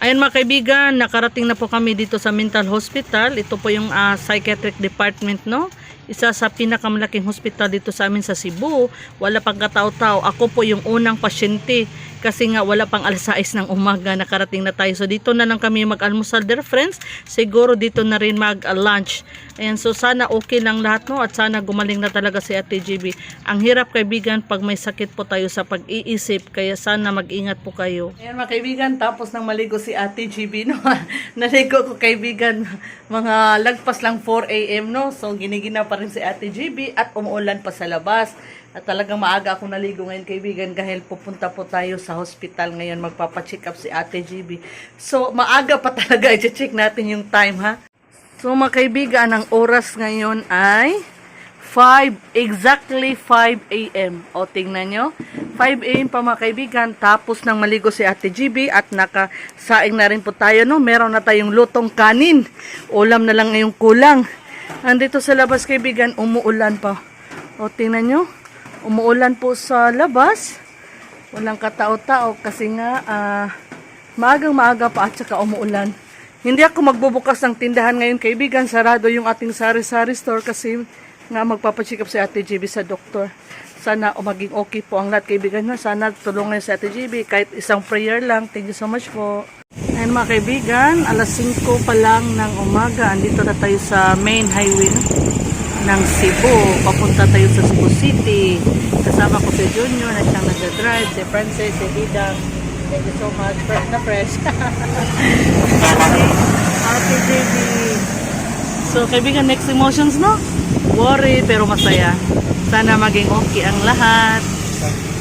Ayan mga kaibigan, nakarating na po kami dito sa mental hospital. Ito po yung ah, psychiatric department, no? Isa sa pinakamalaking hospital dito sa amin sa Cebu. Wala pang katao-tao. Ako po yung unang pasyente kasi nga wala pang alas 6 ng umaga nakarating na tayo. So dito na lang kami mag-almusal dear friends. Siguro dito na rin mag-lunch. Ayan, so sana okay lang lahat no at sana gumaling na talaga si Ate GB. Ang hirap kaibigan pag may sakit po tayo sa pag-iisip kaya sana mag-ingat po kayo. Ayan mga kaibigan, tapos nang maligo si Ate GB no. Naligo ko kaibigan mga lagpas lang 4 AM no. So ginigina rin si Ate GB at umuulan pa sa labas. At talagang maaga ako naligo ngayon kaibigan dahil pupunta po tayo sa hospital ngayon magpapacheck up si Ate GB. So maaga pa talaga i-check natin yung time ha. So mga kaibigan, ang oras ngayon ay 5, exactly 5 a.m. O tingnan nyo, 5 a.m. pa mga kaibigan, tapos nang maligo si Ate GB at nakasaing na rin po tayo, no? Meron na tayong lutong kanin. Ulam na lang ngayong kulang. Nandito sa labas kaibigan, umuulan pa. O tingnan nyo, umuulan po sa labas. Walang katao-tao kasi nga ah, maagang maaga pa at saka umuulan. Hindi ako magbubukas ng tindahan ngayon kaibigan. Sarado yung ating sari-sari store kasi nga magpapacheck up si Ate GB sa doktor. Sana o maging okay po ang lahat kaibigan na. Sana tulungan si Ate GB kahit isang prayer lang. Thank you so much po. Ayan mga kaibigan, alas 5 pa lang ng umaga. Andito na tayo sa main highway ng Cebu. Papunta tayo sa Cebu City. Kasama ko si Junior na siyang nag-drive. Si Francis, si Didang. Thank you so much. Fresh na fresh. Ate JB. So, kaibigan, next emotions, no? Worry, pero masaya. Sana maging okay ang lahat.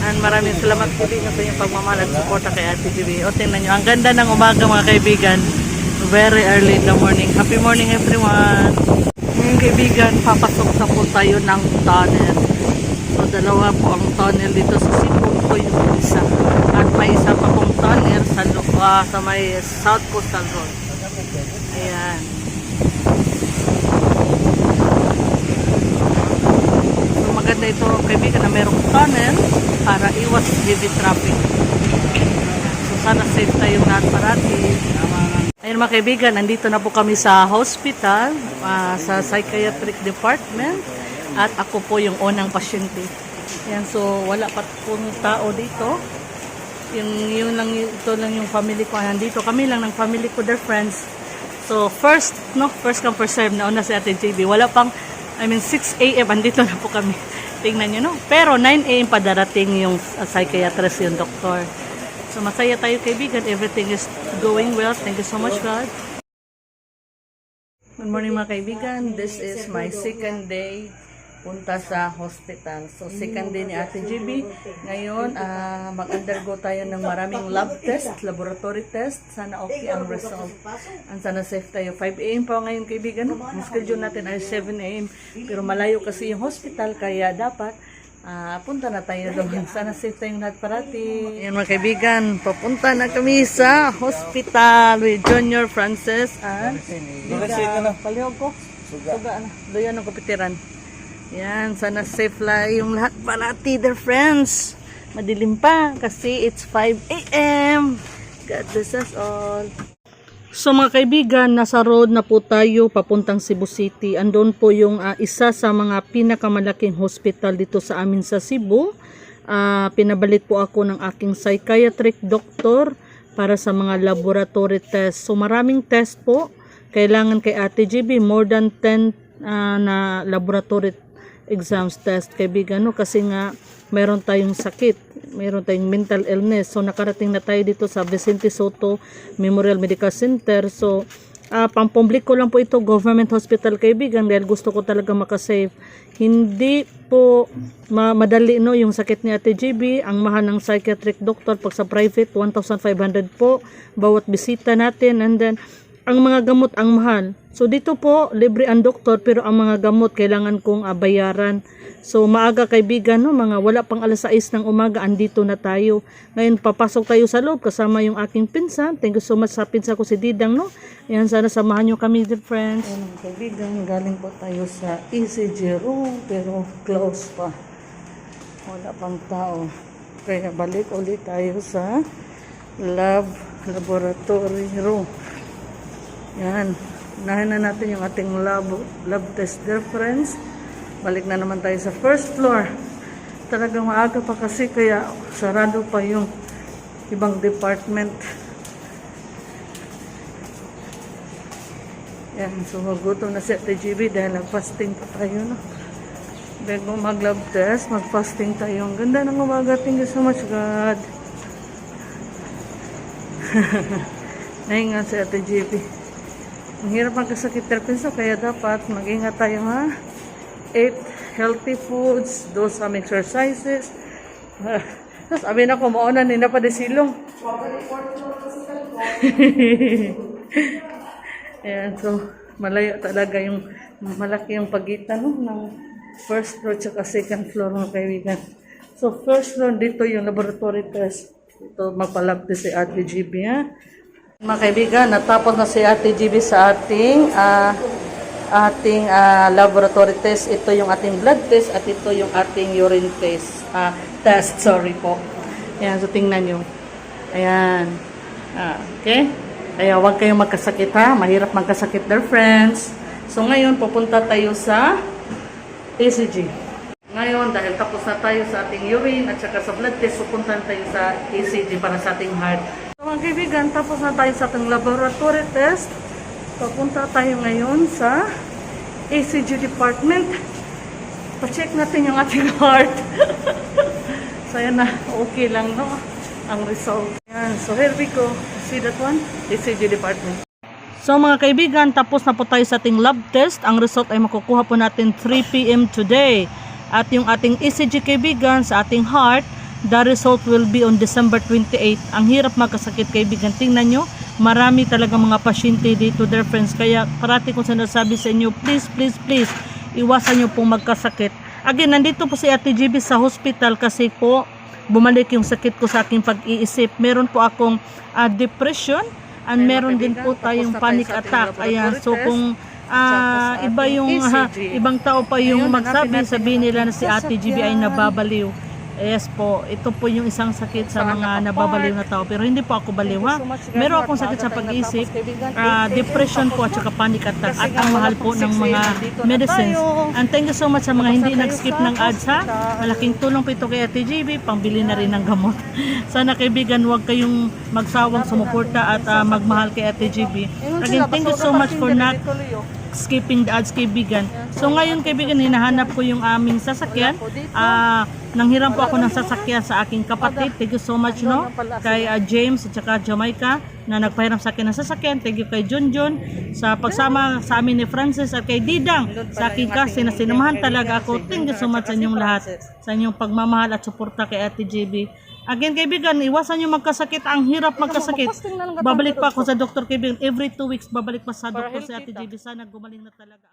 And maraming salamat po din sa inyong pagmamahal at suporta kay Ate JB. O, tingnan nyo. Ang ganda ng umaga, mga kaibigan. Very early in the morning. Happy morning, everyone. Ngayon, kaibigan, papasok na po tayo ng tunnel. So, dalawa po ang tunnel dito sa Cebu po yung isa. At may isa pa pong tunnel sa, ah, sa may South Coastal Road. Ayan. So, maganda ito, kaibigan, na merong tunnel para iwas heavy traffic. So, sana safe tayong lahat parati. Ayun mga kaibigan, nandito na po kami sa hospital, ah, sa psychiatric department. At ako po yung unang pasyente. Yan, so wala pa pong tao dito. Yung, yun lang, ito lang yung family ko. Nandito kami lang ng family ko, their friends. So, first, no, first come, first serve, nauna si Ate JB. Wala pang, I mean, 6 a.m. andito na po kami. Tingnan nyo, no? Pero 9 a.m. pa darating yung uh, psychiatrist, yung doktor. So, masaya tayo, kaibigan. Everything is going well. Thank you so much, God. Good morning, mga kaibigan. This is my second day punta sa hospital. So, second day ni Ate GB. Ngayon, ah, mag-undergo tayo ng maraming lab test, laboratory test. Sana okay ang result. And sana safe tayo. 5 a.m. pa ngayon, kaibigan. Ang schedule natin ay 7 a.m. Pero malayo kasi yung hospital, kaya dapat ah, punta na tayo doon. Sana safe tayong lahat parati. Ayan mga kaibigan, papunta na kami sa hospital with Junior Francis and Liga. Palihog ko. Suga na. Doon ang kapitiran. Yan, sana safe lang yung lahat parati, dear friends. Madilim pa kasi it's 5 a.m. God bless us all. So mga kaibigan, nasa road na po tayo papuntang Cebu City. Andun po yung ah, isa sa mga pinakamalaking hospital dito sa amin sa Cebu. Ah, pinabalik po ako ng aking psychiatric doctor para sa mga laboratory test. So maraming test po. Kailangan kay Ate GB more than 10 ah, na laboratory exams test. Kaibigan no kasi nga meron tayong sakit. Meron tayong mental illness. So nakarating na tayo dito sa Vicente Soto Memorial Medical Center. So ah pampubliko lang po ito government hospital kaibigan dahil gusto ko talaga makasave. Hindi po ma- madali no yung sakit ni Ate GB ang mahal ng psychiatric doctor pag sa private 1,500 po. Bawat bisita natin. And then ang mga gamot ang mahal. So dito po, libre ang doktor pero ang mga gamot kailangan kong ah, bayaran. So maaga kaibigan, no, mga wala pang alas 6 ng umaga, andito na tayo. Ngayon papasok tayo sa loob kasama yung aking pinsan. Thank you so much sa pinsan ko si Didang. No? Yan, sana samahan nyo kami dear friends. Ayan, mga kaibigan, galing po tayo sa ECG room pero close pa. Wala pang tao. Kaya balik ulit tayo sa lab laboratory room. Yan. Unahin na natin yung ating lab, lab test there, friends. Balik na naman tayo sa first floor. Talagang maaga pa kasi kaya sarado pa yung ibang department. Yan, so magutom na si Ate GB dahil nag-fasting pa tayo, no? Bago mag-lab test, mag-fasting tayo. Ang ganda ng umaga. Thank you so much, God. Nahinga si Ate GB. Ang hirap magkasakit terpenso, kaya dapat mag-ingat tayo, ha? Eat healthy foods, do some exercises. Tapos, abi na ko, mauna ni na pa de silong. Ayan, so, malayo talaga yung, malaki yung pagitan no, ng first floor at second floor mga kaibigan. So, first floor, dito yung laboratory test. Ito, magpalab si Ate GB, ha? Mga kaibigan, natapos na si Ate GB sa ating ah, ating ah, laboratory test. Ito yung ating blood test at ito yung ating urine test. Ah, test, sorry po. Ayan, so tingnan nyo. Ayan. Ah, okay? Kaya huwag kayong magkasakit ha. Mahirap magkasakit there, friends. So ngayon, pupunta tayo sa ECG. Ngayon, dahil tapos na tayo sa ating urine at saka sa blood test, pupunta tayo sa ECG para sa ating heart. Mga kaibigan, tapos na tayo sa ating laboratory test. Papunta tayo ngayon sa ECG department. Pa-check natin yung ating heart. so yan na, okay lang no, ang result. Yan, so here we go. See that one? ECG department. So mga kaibigan, tapos na po tayo sa ating lab test. Ang result ay makukuha po natin 3 p.m. today. At yung ating ECG kaibigan sa ating heart, the result will be on December 28. Ang hirap magkasakit kaibigan. Tingnan nyo, marami talaga mga pasyente dito, dear friends. Kaya parati kong sinasabi sa inyo, please, please, please, iwasan nyo pong magkasakit. Again, nandito po si Ate GB sa hospital kasi po bumalik yung sakit ko sa aking pag-iisip. Meron po akong ah, depression and meron din po tayong panic attack. Ayan, so kung ah, iba yung ah, ibang tao pa yung magsabi, sabihin nila na si Ate GB ay nababaliw. Yes po, ito po yung isang sakit sa mga nababaliw na tao. Pero hindi po ako baliw ha. Meron akong sakit sa pag-isip, ah, depression po at saka panic attack at ang mahal po ng mga medicines. And thank you so much sa mga hindi nag-skip ng ads ha. Malaking tulong po ito kay Ate GB, pangbili na rin ng gamot. Sana kaibigan, huwag kayong magsawang sumuporta at ah, magmahal kay Ate GB. Again, thank you so much for not skipping the ads kaibigan. So ngayon kaibigan, hinahanap ko yung aming sasakyan. Ah, nanghiram po ako ng sasakyan sa aking kapatid. Thank you so much no kay ah, James at saka Jamaica na nagpahiram sa akin ng sasakyan. Thank you kay Junjun sa pagsama sa amin ni Francis at kay Didang sa aking kasi na sinamahan talaga ako. Thank you so much sa inyong lahat sa inyong pagmamahal at suporta kay Ate JB. Again, kaibigan, iwasan nyo magkasakit. Ang hirap magkasakit. Babalik pa ako sa doktor, kaibigan. Every two weeks, babalik pa sa doktor si Ate JB. Sana gumaling na talaga.